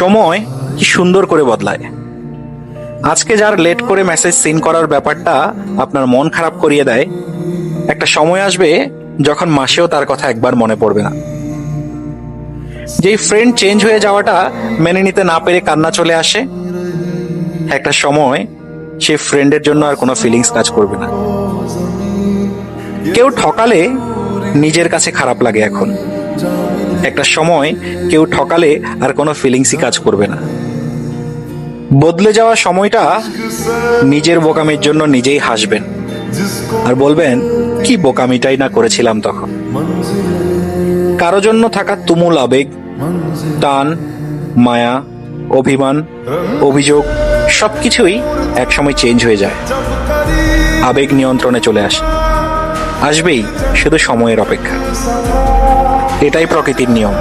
সময় কি সুন্দর করে বদলায়। আজকে যার লেট করে মেসেজ সিন করার ব্যাপারটা আপনার মন খারাপ করিয়ে দেয়, একটা সময় আসবে যখন মাসেও তার কথা একবার মনে পড়বে না। যেই ফ্রেন্ড চেঞ্জ হয়ে যাওয়াটা মেনে নিতে না পেরে কান্না চলে আসে, একটা সময় সে ফ্রেন্ডের জন্য আর কোনো ফিলিংস কাজ করবে না। কেউ ঠকালে নিজের কাছে খারাপ লাগে এখন। একটা সময় কেউ ঠকালে আর কোনো ফিলিংসই কাজ করবে না। বদলে যাওয়া সময়টা নিজের বোকামির জন্য নিজেই হাসবেন। আর বলবেন, কি বোকামিটাই না করেছিলাম তখন। কারও জন্য থাকা তুমুল আবেগ, টান, মায়া, অভিমান, অভিযোগ সব সবকিছুই একসময় চেঞ্জ হয়ে যায়। আবেগ নিয়ন্ত্রণে চলে আসে। আসবেই শুধু সময়ের অপেক্ষা। এটাই প্রকৃতির নিয়ম।